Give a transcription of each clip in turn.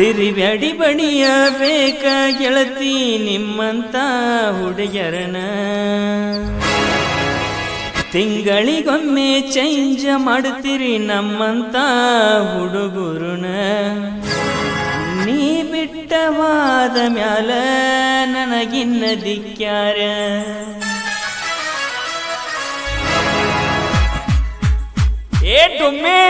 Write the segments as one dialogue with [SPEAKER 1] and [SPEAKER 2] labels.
[SPEAKER 1] ತಿರುವ್ಯಾಡಿ ಬಣಿಯ ಬೇಕ ಗೆಳತಿ ನಿಮ್ಮಂತ ಹುಡುಗರನ. ತಿಂಗಳಿಗೊಮ್ಮೆ ಚೇಂಜ್ ಮಾಡ್ತೀರಿ ನಮ್ಮಂತ ಹುಡುಗರುನ. ನೀ ಬಿಟ್ಟವಾದ ಮ್ಯಾಲ ನನಗಿನ್ನ ದಿಕ್ಕ್ಯಾರ ಏ ಡುಮ್ಮೆ!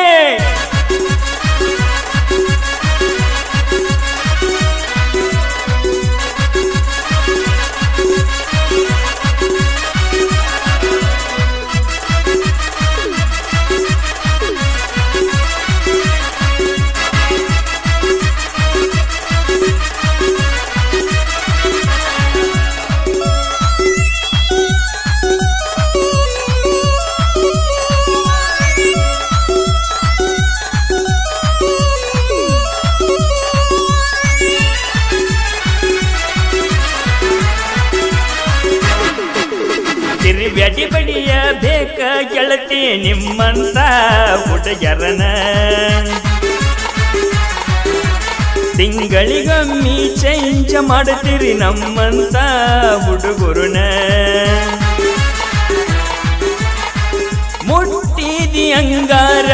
[SPEAKER 1] ತಿರುವ್ಯಾಡಿ ಬಡಿಯ ಬೇಕ ಗೆಳತಿ ನಿಮ್ಮಂತ ಹುಡುಗರನ ತಿಂಗಳಿಗೊಮ್ಮಿ ಚೇಂಜ್ ಮಾಡ್ತೀರಿ ನಮ್ಮಂತ ಹುಡುಗರುನ ಮುಟ್ಟಿದಿ ಅಂಗಾರ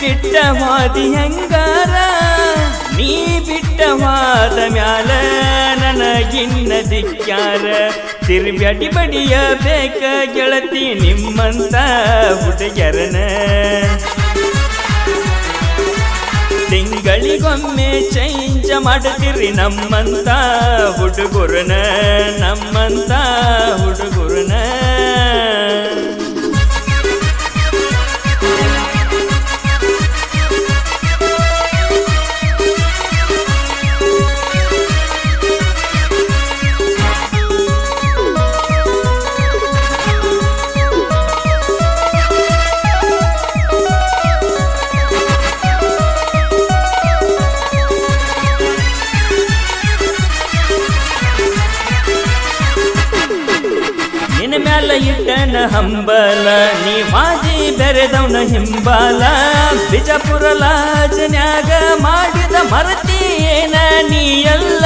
[SPEAKER 1] ಬಿಟ್ಟವಾದಿ ಅಂಗಾರ ನೀ ಬಿಟ್ಟವಾದ ಮ್ಯಾಲ ನನಗಿನ್ನ ದಿಕ್ಕ್ಯಾರ ತಿರುಬ್ಯಾಡಿ ಬಡಿಯ ಬೇಕ ಗೆಳತಿ ನಿಮ್ಮಂತ ಹುಡುಗರನ ತಿಂಗಳಿಗೊಮ್ಮೆ ಚೇಂಜ್ ಮಾಡ್ತೀರಿ ನಮ್ಮಂತ ಹುಡುಗರನ ನಮ್ಮಂತ ಹುಡುಗರನ ಹಂಬಲ, ನೀ ಮಾಜಿ ಬೆರೆದವನ ಹಿಂಬಾಲ, ಬಿಜಾಪುರ ಲಾಜನ್ಯಾಗ ಮಾಡಿದ ಮರತಿ ಏನ ನೀ ಎಲ್ಲ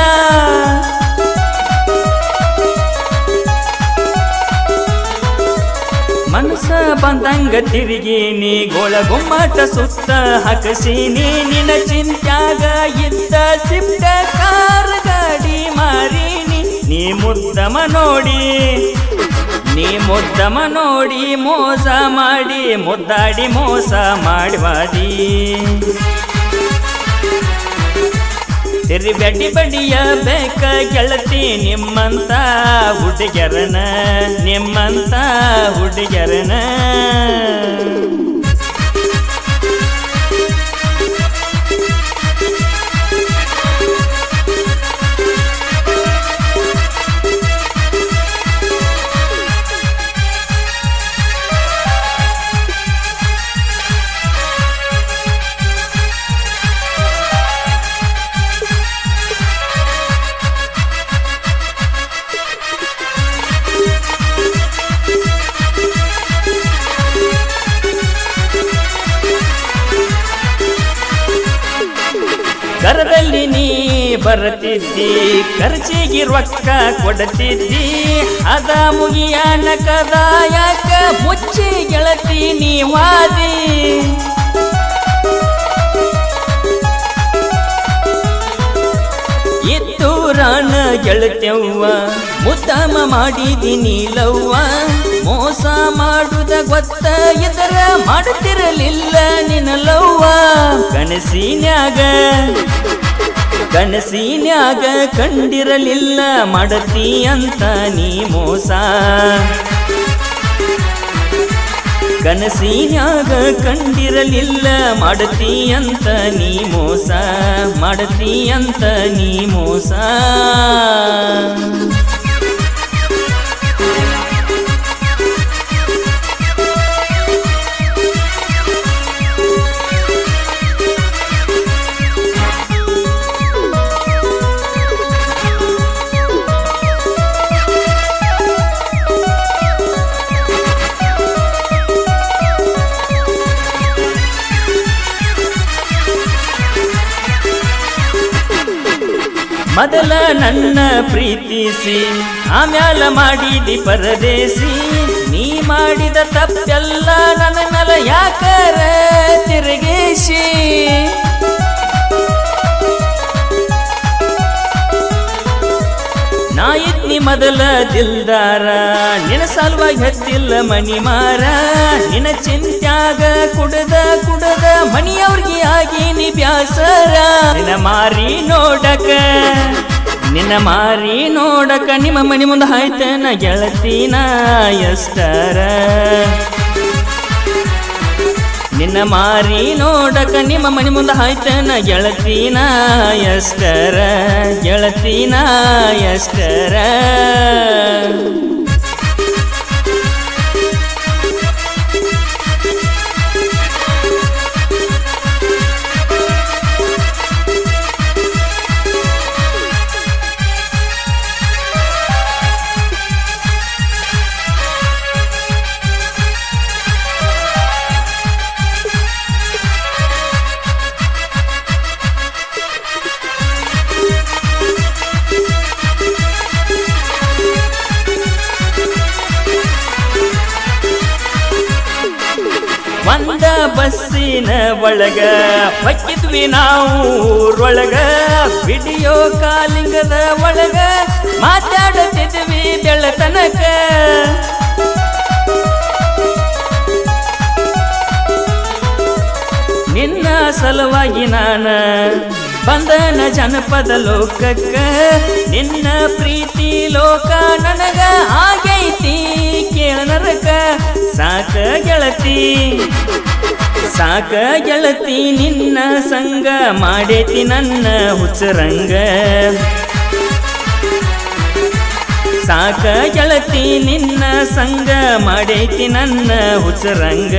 [SPEAKER 1] ಮನಸ ಬಂದಂಗ ತಿರುಗಿ ನೀ ಗೋಳ ಗುಮ್ಮಟ ಸುತ್ತ ಹಕಸೀನಿ ನಿನ್ನ ಚಿಂತ್ಯಾಗ ಇದ್ದ ಸಿಪ್ಟ ಕಾರ್ ಗಾಡಿ ಮಾರೀನಿ ನೀ ಮುದ್ದಮ ನೋಡಿ. ನೀ ಮುದ್ದಮ ನೋಡಿ ಮೋಸ ಮಾಡಿ, ಮುದ್ದಾಡಿ ಮೋಸ ಮಾಡುವಾದಿ. ತಿರುಬೆಡ್ಡಿ ಬಡಿಯ ಬೇಕ ಗೆಳತಿ ನಿಮ್ಮಂತ ಹುಡುಗರನ ನಿಮ್ಮಂತ ಹುಡುಗರನ ಬರತಿದ್ದಿ, ಖರ್ಚಿಗೆ ರೊಕ್ಕ ಕೊಡತಿದ್ದಿ, ಅದ ಮುಗಿಯ ಕದ, ಯಾಕ ಮುಚ್ಚಿ ಗೆಳತಿ ನೀ ವಾದಿ ಇದ್ದೂರಾಣ ಗೆಳತ್ಯವ್ವ, ಉತ್ತಮ ಮಾಡಿದಿನಿ ಲವ್ವ ಮೋಸ ಮಾಡುದ ಗೊತ್ತ ಇದರ ಮಾಡುತ್ತಿರಲಿಲ್ಲ ನಿನ್ನ ಲವ್ವ. ಕನಸಿನ್ಯಾಗ ಕನಸಿನ್ಯಾಗ ಕಂಡಿರಲಿಲ್ಲ ಮಾಡತಿ ಅಂತ ನೀ ಮೋಸ. ಕನಸಿನ್ಯಾಗ ಕಂಡಿರಲಿಲ್ಲ ಮಾಡತಿ ಅಂತ ನೀ ಮೋಸ, ಮಾಡತಿ ಅಂತ ನೀ ಮೋಸ. ಮೊದಲ ನನ್ನ ಪ್ರೀತಿಸಿ ಆಮ್ಯಾಲ ಮಾಡಿದಿ ಪರದೇಸಿ ನೀ ಮಾಡಿದ ತಪ್ಪೆಲ್ಲ ನನ್ನ ಮೊದಲ ದಿಲ್ದಾರ. ನಿನ ಸಲುವಾಗಿ ಹತ್ತಿಲ್ಲ ಮನಿ ಮಾರ ನಿನ ಚಿಂತ್ಯಾಗ ಕುಡದ ಕುಡದ ಮನಿಯವ್ರಿಗೆ ಆಗಿ ನೀ ಬ್ಯಾಸರ ನಿನ ಮಾರಿ ನೋಡಕ, ನಿನ್ನ ಮಾರಿ ನೋಡಕ ನಿಮ್ಮ ಮನಿ ಮುಂದೆ ಹಾಯ್ತನ ಗೆಳತಿನ ಎಷ್ಟರ. ನಿನ್ನ ಮಾರಿ ನೋಡಕ ನಿಮ್ಮ ಮನೆ ಮುಂದೆ ಹಾಯ್ತನ ಗೆಳತೀನ ಎಷ್ಟರ ಗೆಳತೀನ ಎಷ್ಟರ ಬಸ್ಸಿನ ಒಳಗ, ಹೊಕ್ಕಿದ್ವಿ ನಾವು ಊರೊಳಗ, ವಿಡಿಯೋ ಕಾಲಿಂಗದ ಒಳಗ ಮಾತಾಡುತ್ತಿದ್ವಿ ಬೆಳತನಕ ನಿನ್ನ ಸಲುವಾಗಿ ನಾನ ಬಂದನ ಜನಪದ ಲೋಕಕ್ಕ, ನಿನ್ನ ಪ್ರೀತಿ ಲೋಕ ನನಗ ಆಗೈತಿ ಕೇಳನರಕ. ಸಾಕ ಗೆಳತಿ ಸಾಕ ಗೆಳತಿ ನಿನ್ನ ಸಂಗ ಮಾಡೇತಿ ನನ್ನ ಹುಚ್ಚರಂಗ. ಸಾಕ ಗೆಳತಿ ನಿನ್ನ ಸಂಗ ಮಾಡೈತಿ ನನ್ನ ಹುಚ್ಚರಂಗ,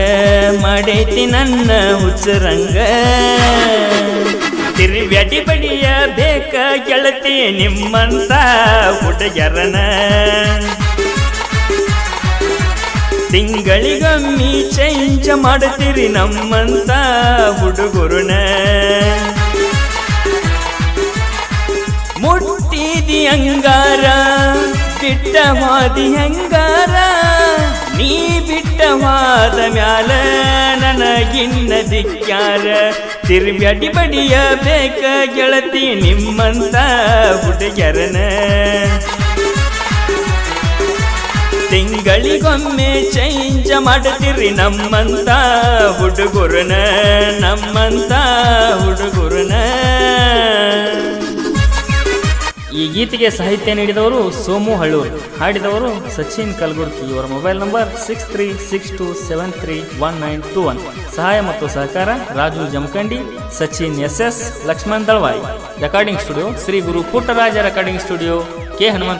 [SPEAKER 1] ಮಾಡೈತಿ ನನ್ನ ಹುಚ್ಚರಂಗ. ತಿರುವ್ಯಡಿ ಬಡಿಯ ಬೇಕ ಗೆಳತಿ ನಿಮ್ಮಂತ ಹುಡುಗರನ. ತಿಂಗಳಿಗೊಮ್ಮಿ ಚೇಂಜ್ ಮಾಡ್ತೀರಿ ನಮ್ಮಂತ ಹುಡುಗರುನ ಮುಟ್ಟಿದಿ ಅಂಗಾರ ಬಿಟ್ಟವಾದಿ ಅಂಗಾರ ನೀ ಬಿಟ್ಟವಾದ ಮ್ಯಾಲ ನನಗಿನ್ನ ದಿಕ್ಕ್ಯಾರ ತಿರುವ್ಯಡಿ ಬಡಿಯ ಬೇಕ ಗೆಳತಿ ನಿಮ್ಮಂತ ಹುಡುಗರನ ತಿಂಗಳಿಗೊಮ್ಮೆ ಚೇಂಜ್ ಮಾಡ್ತೀರಿ ನಮ್ಮಂತ ಹುಡುಗರನ ನಮ್ಮಂತ ಹುಡುಗರನ. ಈ ಗೀತೆಗೆ ಸಾಹಿತ್ಯ ನೀಡಿದವರು ಸೋಮು ಹಳ್ಳೂರು, ಹಾಡಿದವರು ಸಚಿನ್ ಕಲ್ಗುರ್ತಿ. ಇವರ mobile number six three six two seven three one nine two one. ಸಹಾಯ ಮತ್ತು ಸಹಕಾರ Raju Jamkhandi, Sachin S S Laxman Dalavayi. Recording studio Shri Guru Puttaraja recording studio K Hanumantha.